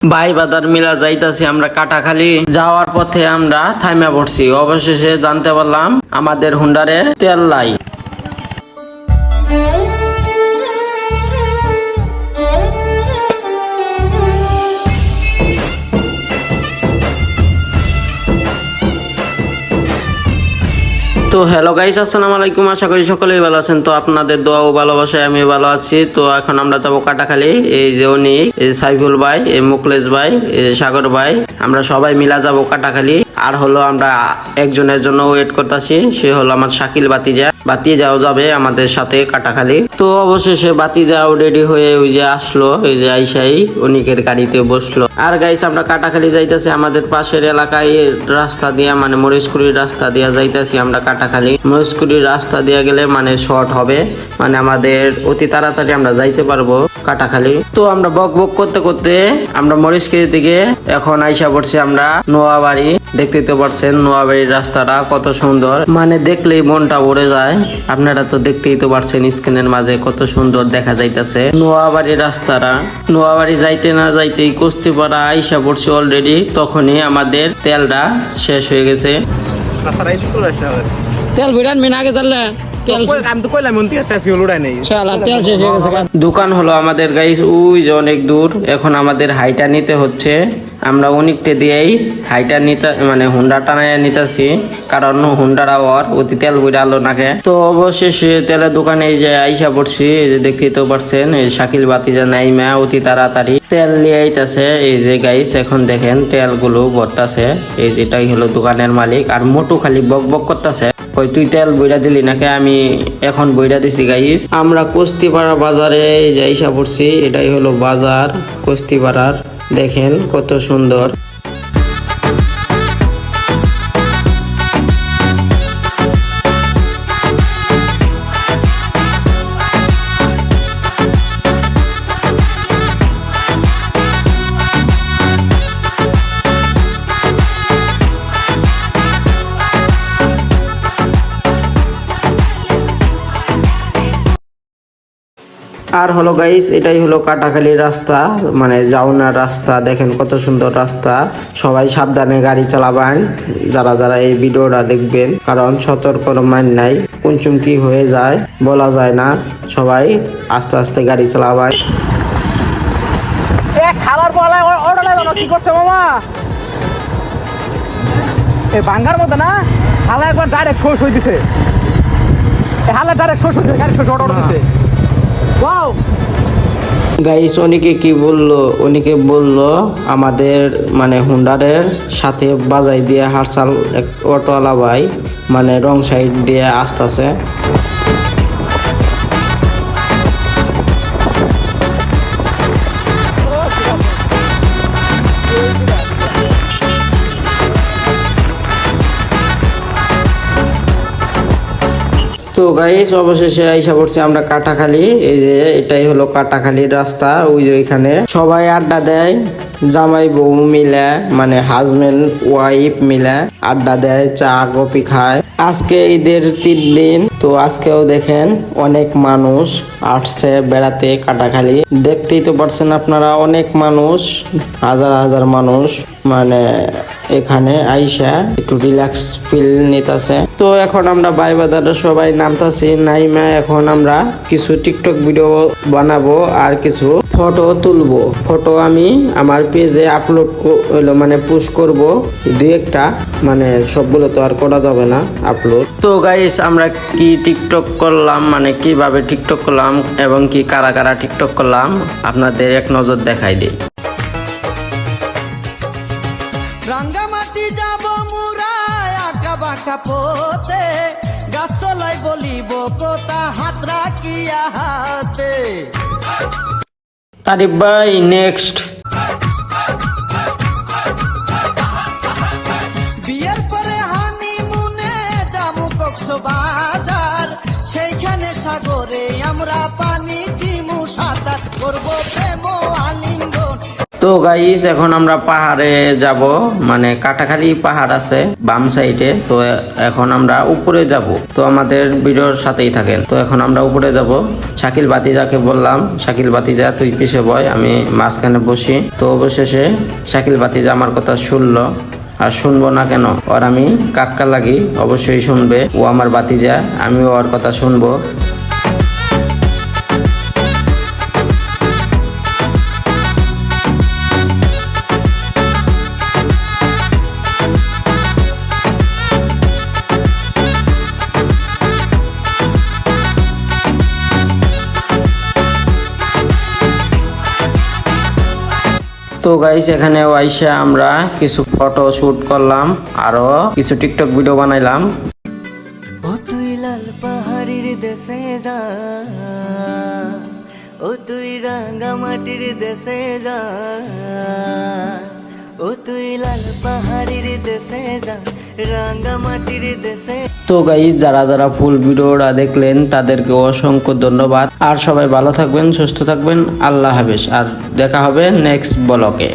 ভাই বাদার মিলা যাইতাছি আমরা কাটাখালি। যাওয়ার পথে আমরা থাইমা পড়ছি। অবশেষে জানতে পারলাম আমাদের হুন্ডারে তেল লাই তো হ্যালো গাইস, আসসালামু আলাইকুম। আশা করি সকলেই ভালো আছেন। তো আপনাদের দোয়া ও ভালোবাসায় আমি ভালো আছি। তো এখন আমরা যাব কাটাখালি। এই যে উনি সাইফুল ভাই, এই মুকলেশ ভাই সাগর ভাই, আমরা সবাই মিলা যাব কাটাখালি। আর হলো আমরা একজনের জন্য ওয়েট করতেছি, সে হলো আমার শাকিল বাতিজা বাতিজাও যাবে আমাদের সাথে কাটাখালি। তো অবশেষে বাতিজাও রেডি হয়ে ওই যে আসলো, এই যে আইসাই, অনিকের গাড়িতে বসল। আর গাইস আমরা কাটাখালি যাইতেছি আমাদের পাশের এলাকায়, রাস্তা দিয়া মানে মরিচকুড়ির রাস্তা দিয়া যাইতেছি আমরা কাটাখালি। মরিশকুড়ির রাস্তা দিয়া গেলে মানে শর্ট হবে মানে আমাদের অতি তাড়াতাড়ি আমরা যাইতে পারব কাটাখালি। তো আমরা বক বক করতে করতে আমরা মরিচকুড়ি থেকে এখন আইসা পড়ছি আমরা নোয়াবাড়ি। দেখতেই তো পারছেন নোয়াবাড়ির রাস্তাটা কত সুন্দর। মানে দেখলেই মনটা ভরে যায়। আপনারা তো দেখতেই তো পারছেন স্ক্রিনের মাঝে কত সুন্দর দেখা যাইতেছে নোয়াবাড়ির রাস্তাটা। নোয়াবাড়ি যাইতে না যাইতেই কুস্তিপাড়া আইসা পড়ছি অলরেডি তখনই আমাদের তেলটা শেষ হয়ে গেছে। তেল ভিড়ান মিন আগে চললে হয়ে দোকান হলো আমাদের গাইস ওই যে অনেক দূর। এখন আমাদের হাইটা নিতে হচ্ছে। আমরা অনেকটা দিয়েই হাইটা নিতে মানে হুন্ডা টানায় নিতেছি, কারণ হুন্ডার আবার অতি তেল বুড়ালো নাকে। তো অবশেষে তেলের দোকানে এই যে আইসা পড়ছি, এই যে তো পারছেন, এই শাকিল বাতি যে নাইমা অতি তাড়াতাড়ি তেল নিয়ে আইতাছে। এই যে গাইস এখন দেখেন তেলগুলো ভরতাছে। এই যেটাই হলো দোকানের মালিক, আর মোটু খালি বক বক করতেছে। কই, তুই তেল বইরা দিলি নাকি? আমি এখন বইরা দিছি গাইস আমরা কুস্তিপাড়া বাজারে যাইসা পড়ছি, এটাই হলো বাজার কুস্তিপাড়ার দেখেন কত সুন্দর। আর হলো গাইস এটাই হলো কাটাখালি রাস্তা মানে যাওনার রাস্তা, দেখেন কত সুন্দর রাস্তা। সবাই সাবধানে গাড়ি চালাবেন, যারা যারা এই ভিডিওটা দেখবেন, কারণ সতর্ক মান নাই কোন চুম কি হয়ে যায়, বলা যায় না। সবাই আস্তে আস্তে গাড়ি চালাবেন। এ খাবার কি মতো না? হালা একবার ডাইরেক্ট শোষ হয়ে দিছে হালা ডাইরেক্ট শোষ হয়েছে গাড়ি শোষ অর্ডার দিছে। গাইস অনেকে কি বলল? অনেকে বলল আমাদের মানে হুন্ডারের সাথে বাজাই দিয়ে হারসাল অটোওয়ালা ভাই মানে রং সাইড দিয়ে আসতেছে। তো গাইস অবশেষে আইসা পড়ছি আমরা কাটাখালি এই যে এটাই হলো কাটাখালির রাস্তা, ওই যে ওইখানে। সবাই আড্ডা দেয়, জামাই বউ মিলে মানে হাজবেন্ড ওয়াইফ মিলে আড্ডা দেয়, চা, কফি খায়। আজকে ঈদের তিন দিন, তো আজকেও দেখেন অনেক মানুষ আসছে বেড়াতে কাটাখালি দেখতেই তো পারছেন আপনারা অনেক মানুষ, হাজার হাজার মানুষ মানে এখানে আইসা একটু রিল্যাক্স ফিল নিতেছে। তো এখন আমরা বাই বাজারে সবাই নামতাছি, নাইমা এখন আমরা কিছু টিকটক ভিডিও বানাবো আর কিছু ফটো তুলবো। ফটো আমি আমার পেজে আপলোড হলো মানে পুশ করব। দু একটা মানে সবগুলো তো আর করা যাবে না আপলোড তো গাইস আমরা কি টিকটক করলাম মানে কীভাবে টিকটক করলাম এবং কি কারা কারা টিকটক করলাম, আপনাদের এক নজর দেখাই দিই। বাঁকা পোতে গাছতলায় বলিব কোথা হাত রাখিয়া হাতে। তারিফ ভাই নেক্সট বিয়ের পরে হানি মুনে যাব কক্সবাজার সেইখানে সাগরে আমরা তো গাইস এখন আমরা পাহাড়ে যাব। মানে কাটাখালি পাহাড় আছে বাম সাইডে তো এখন আমরা উপরে যাব। তো আমাদের ভিডিওর সাথেই থাকেন। তো এখন আমরা উপরে যাব। শাকিল বাতিজাকে বললাম, শাকিল বাতিজা তুই পিছে বয়, আমি মাঝখানে বসি। তো অবশেষে শাকিল বাতিজা আমার কথা শুনলো। আর শুনব না কেন? ওর আমি কাক্কা লাগি, অবশ্যই শুনবে। ও আমার বাতিজা আমিও ওর কথা শুনব। তো গাইস এখানে ওয়াইসে আমরা কিছু ফটো শুট করলাম, আরও কিছু টিকটক ভিডিও বানাইলাম। ও তুই লাল পাহাড়ির দেশে যা, ও তুই রাঙ্গা মাটির দেশে যা, ও তুই লাল পাহাড়ির দেশে যা। তো গাই যারা যারা ফুল ভিডিওটা দেখলেন, তাদেরকে অসংখ্য ধন্যবাদ। আর সবাই ভালো থাকবেন, সুস্থ থাকবেন। আল্লাহ হাফেজ। আর দেখা হবে নেক্সট ব্লকে